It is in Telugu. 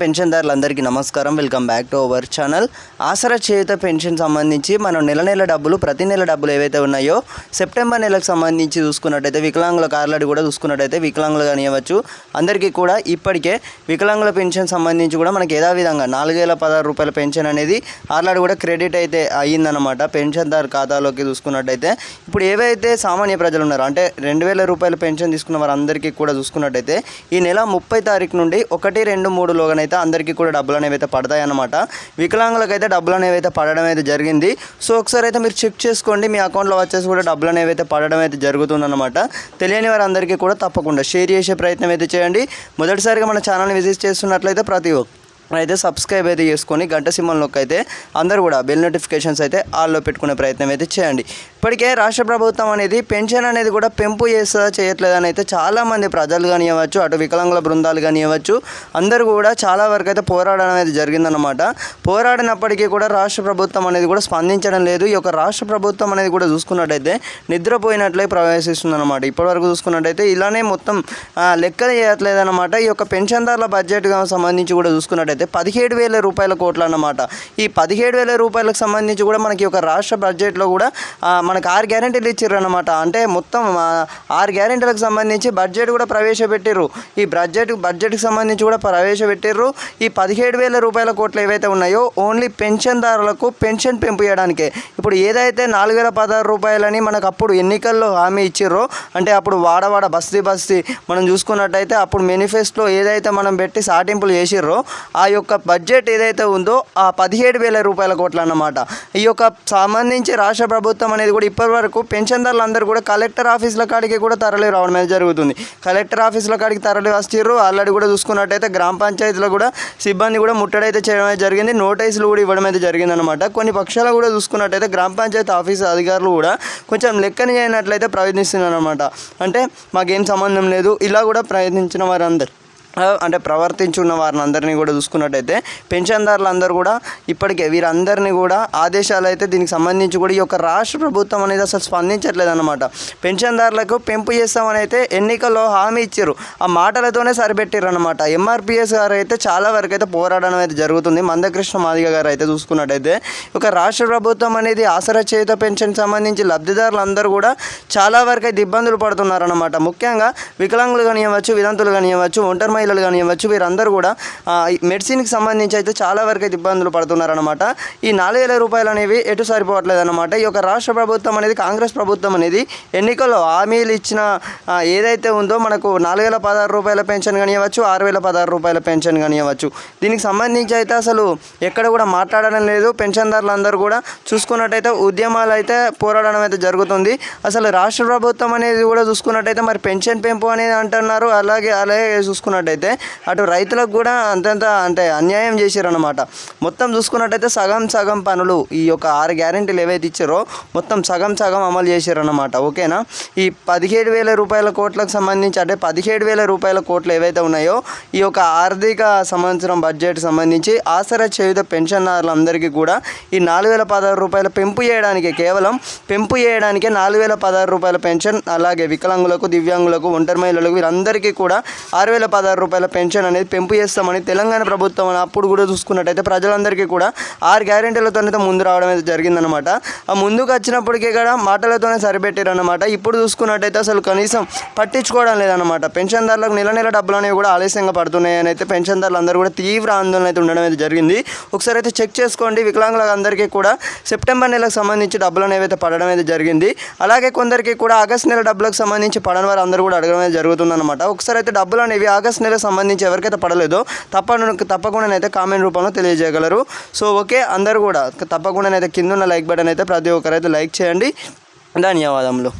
పెన్షన్దారులందరికీ నమస్కారం. Welcome back to our channel. Aasara Cheyutha pension సంబంధించి మనం నెల నెల డబ్బులు ప్రతి నెల డబ్బులు ఏవైతే ఉన్నాయో సెప్టెంబర్ నెలకు సంబంధించి చూసుకున్నట్టయితే వికలాంగుల కార్లాడి కూడా చూసుకున్నట్టయితే వికలాంగులు కానివ్వచ్చు. అందరికీ కూడా ఇప్పటికే వికలాంగుల పెన్షన్ సంబంధించి కూడా మనకి యథావిధంగా నాలుగు వేల పదహారు రూపాయల పెన్షన్ అనేది ఆర్లాడి కూడా క్రెడిట్ అయితే అయ్యిందనమాట పెన్షన్దారు ఖాతాలోకి చూసుకున్నట్టయితే. ఇప్పుడు ఏవైతే సామాన్య ప్రజలు ఉన్నారో అంటే రెండు వేల రూపాయల పెన్షన్ తీసుకున్న వారందరికీ కూడా చూసుకున్నట్టయితే ఈ నెల ముప్పై తారీఖు నుండి ఒకటి రెండు అయితే అందరికీ కూడా డబ్బులు అనేవి అయితే పడతాయన్నమాట. వికలాంగులకు అయితే డబ్బులు అనేవి అయితే పడడం అయితే జరిగింది. సో ఒకసారి అయితే మీరు చెక్ చేసుకోండి. మీ అకౌంట్లో వచ్చేసి కూడా డబ్బులు అనేవి అయితే పడడం అయితే జరుగుతుందన్నమాట. తెలియని వారందరికీ కూడా తప్పకుండా షేర్ చేసే ప్రయత్నం అయితే చేయండి. మొదటిసారిగా మన ఛానల్ని విజిట్ చేస్తున్నట్లయితే ప్రతి ఒక్క అయితే సబ్స్క్రైబ్ అయితే చేసుకొని గంట సింహంలోకి అయితే అందరూ కూడా బెల్ నోటిఫికేషన్స్ అయితే ఆల్లో పెట్టుకునే ప్రయత్నం అయితే చేయండి. ఇప్పటికే రాష్ట్ర ప్రభుత్వం అనేది పెన్షన్ అనేది కూడా పెంపు చేస్తుందా చేయట్లేదని అయితే చాలామంది ప్రజలు కానివ్వచ్చు అటు వికలాంగుల బృందాలు కానివ్వచ్చు అందరూ కూడా చాలా వరకు అయితే పోరాడడం అనేది జరిగిందనమాట పోరాడినప్పటికీ కూడా రాష్ట్ర ప్రభుత్వం అనేది కూడా స్పందించడం లేదు. ఈ యొక్క రాష్ట్ర ప్రభుత్వం అనేది కూడా చూసుకున్నట్టయితే నిద్రపోయినట్లే ప్రవేశిస్తుందన్నమాట. ఇప్పటివరకు చూసుకున్నట్టయితే ఇలానే మొత్తం ఆ, లెక్కలు చేయట్లేదన్నమాట. ఈ యొక్క పెన్షన్దారుల బడ్జెట్గా సంబంధించి కూడా చూసుకున్నట్టయితే పదిహేడు వేల రూపాయల కోట్లు అన్నమాట. ఈ పదిహేడు వేల రూపాయలకు సంబంధించి కూడా మనకి ఒక రాష్ట్ర బడ్జెట్లో కూడా మనకు ఆరు గ్యారెంటీలు ఇచ్చారు అనమాట అంటే మొత్తం ఆరు గ్యారెంటీలకు సంబంధించి బడ్జెట్ కూడా ప్రవేశపెట్టారు ఈ బడ్జెట్ బడ్జెట్కి సంబంధించి కూడా ప్రవేశపెట్టారు ఈ పదిహేడు వేల రూపాయల కోట్లు ఏవైతే ఉన్నాయో ఓన్లీ పెన్షన్దారులకు పెన్షన్ పెంపు చేయడానికే ఇప్పుడు ఏదైతే నాలుగు వేల పదహారు రూపాయలని మనకు అప్పుడు ఎన్నికల్లో హామీ ఇచ్చిర్రో అంటే అప్పుడు వాడవాడ బస్తీ బస్తీ మనం చూసుకున్నట్టయితే అప్పుడు మేనిఫెస్టోలో ఏదైతే మనం పెట్టి సాటింపులు చేసిర్రో ఆ యొక్క బడ్జెట్ ఏదైతే ఉందో ఆ పదిహేడు వేల రూపాయల కోట్లు అన్నమాట. ఈ యొక్క సంబంధించి రాష్ట్ర ప్రభుత్వం అనేది కూడా ఇప్పటి వరకు పెన్షన్దారులు అందరూ కూడా కలెక్టర్ ఆఫీసుల కాడికి కూడా తరలి రావడం అనేది జరుగుతుంది. కలెక్టర్ ఆఫీసుల కాడికి తరలి వస్తారు ఆల్రెడీ కూడా చూసుకున్నట్టయితే గ్రామ పంచాయతీలో కూడా సిబ్బంది కూడా ముట్టడైతే చేయడం అయితే జరిగింది. నోటీసులు కూడా ఇవ్వడం అయితే జరిగింది అనమాట కొన్ని పక్షాలు కూడా చూసుకున్నట్టయితే గ్రామ పంచాయతీ ఆఫీస్ అధికారులు కూడా కొంచెం లెక్కన చేయనట్లయితే ప్రయత్నిస్తున్నారు అనమాట అంటే మాకేం సంబంధం లేదు. ఇలా కూడా ప్రయత్నించిన వారందరు. అంటే ప్రవర్తించున్న వారిని అందరినీ కూడా చూసుకున్నట్టయితే పెన్షన్దారులు అందరూ కూడా ఇప్పటికే వీరందరినీ కూడా ఆదేశాలు అయితే దీనికి సంబంధించి కూడా ఈ యొక్క రాష్ట్ర ప్రభుత్వం అనేది అసలు స్పందించట్లేదు అనమాట పెన్షన్దారులకు పెంపు చేస్తామని అయితే ఎన్నికల్లో హామీ ఇచ్చారు. ఆ మాటలతోనే సరిపెట్టారు అనమాట ఎంఆర్పిఎస్ గారు అయితే చాలా వరకు అయితే పోరాడడం అయితే జరుగుతుంది. మందకృష్ణ మాదిగ గారు అయితే చూసుకున్నట్టయితే ఒక రాష్ట్ర ప్రభుత్వం అనేది ఆసరా చేత పెన్షన్ సంబంధించి లబ్ధిదారులు అందరూ కూడా చాలా వరకు అయితే ఇబ్బందులు పడుతున్నారనమాట ముఖ్యంగా వికలాంగులు కానివ్వచ్చు విదంతులు కానివ్వచ్చు ఒంటరి మహిళలు కానివ్వచ్చు వీరందరూ కూడా మెడిసిన్కి సంబంధించి అయితే చాలా వరకు అయితే ఇబ్బందులు పడుతున్నారన్నమాట. ఈ నాలుగు వేల రూపాయలు అనేవి ఎటు సరిపోవట్లేదు అనమాట ఈ యొక్క రాష్ట్ర ప్రభుత్వం అనేది కాంగ్రెస్ ప్రభుత్వం అనేది ఎన్నికల్లో హామీలు ఇచ్చిన ఏదైతే ఉందో మనకు నాలుగు వేల పదహారు రూపాయల పెన్షన్ కానివ్వచ్చు ఆరు వేల పదహారు రూపాయల పెన్షన్ కానివ్వచ్చు. దీనికి సంబంధించి అయితే అసలు ఎక్కడ కూడా మాట్లాడడం లేదు. పెన్షన్దారులందరూ కూడా చూసుకున్నట్టయితే ఉద్యమాలు అయితే పోరాడడం అయితే జరుగుతుంది. అసలు రాష్ట్ర ప్రభుత్వం అనేది కూడా చూసుకున్నట్టయితే మరి పెన్షన్ పెంపు అనేది అంటున్నారు. అలాగే అలాగే చూసుకున్నట్టయితే అటు రైతులకు కూడా అంతంత అంటే అన్యాయం చేశారనమాట మొత్తం చూసుకున్నట్టయితే సగం సగం పనులు ఈ యొక్క ఆరు గ్యారెంటీలు ఏవైతే ఇచ్చారో మొత్తం సగం సగం అమలు చేశారనమాట ఓకేనా? ఈ పదిహేడు వేల రూపాయల కోట్లకు సంబంధించి అంటే పదిహేడు వేల రూపాయల కోట్లు ఏవైతే ఉన్నాయో ఈ యొక్క ఆర్థిక సంవత్సరం బడ్జెట్ సంబంధించి ఆసరా చేయుత పెన్షన్దారులందరికీ కూడా ఈ నాలుగు వేల పదహారు రూపాయల పెంపు చేయడానికి కేవలం పెంపు చేయడానికే నాలుగు వేల పదహారు రూపాయల పెన్షన్ అలాగే వికలాంగులకు దివ్యాంగులకు ఒంటరి మహిళలకు వీరందరికీ కూడా ఆరు వేల పదహారు రూపాయల పెన్షన్ అనేది పెంపు చేస్తామని తెలంగాణ ప్రభుత్వం అప్పుడు కూడా చూసుకున్నట్టయితే ప్రజలందరికీ కూడా ఆరు గ్యారెంటీలతోనైతే ముందు రావడం అయితే జరిగిందనమాట ఆ ముందుకు వచ్చినప్పటికీ కూడా మాటలతోనే సరిపెట్టారనమాట ఇప్పుడు చూసుకున్నట్టయితే అసలు కనీసం పట్టించుకోవడం లేదనమాట పెన్షన్దారులకు నెల నెల డబ్బులు అనేవి కూడా ఆలస్యంగా పడుతున్నాయి అని అయితే పెన్షన్దారులు అందరూ కూడా తీవ్ర ఆందోళన అయితే ఉండడం అయితే జరిగింది. ఒకసారి అయితే చెక్ చేసుకోండి. వికలాంగులకు అందరికీ కూడా సెప్టెంబర్ నెలకు సంబంధించి డబ్బులు అనేవి అయితే పడడం అయితే జరిగింది. అలాగే కొందరికి కూడా ఆగస్ట్ నెల డబ్బులకు సంబంధించి పడని వారు అందరూ కూడా అడగడం అయితే జరుగుతుందన్నమాట. ఒకసారి అయితే డబ్బులు అనేవి ఆగస్ట్ నెలకు సంబంధించి ఎవరికైతే పడలేదో తప్పకుండా తప్పకుండానైతే కామెంట్ రూపంలో తెలియజేయగలరు. సో ఓకే అందరూ కూడా తప్పకుండానైతే కింద ఉన్న లైక్ బటన్ అయితే ప్రతి ఒక్కరైతే లైక్ చేయండి. ధన్యవాదములు.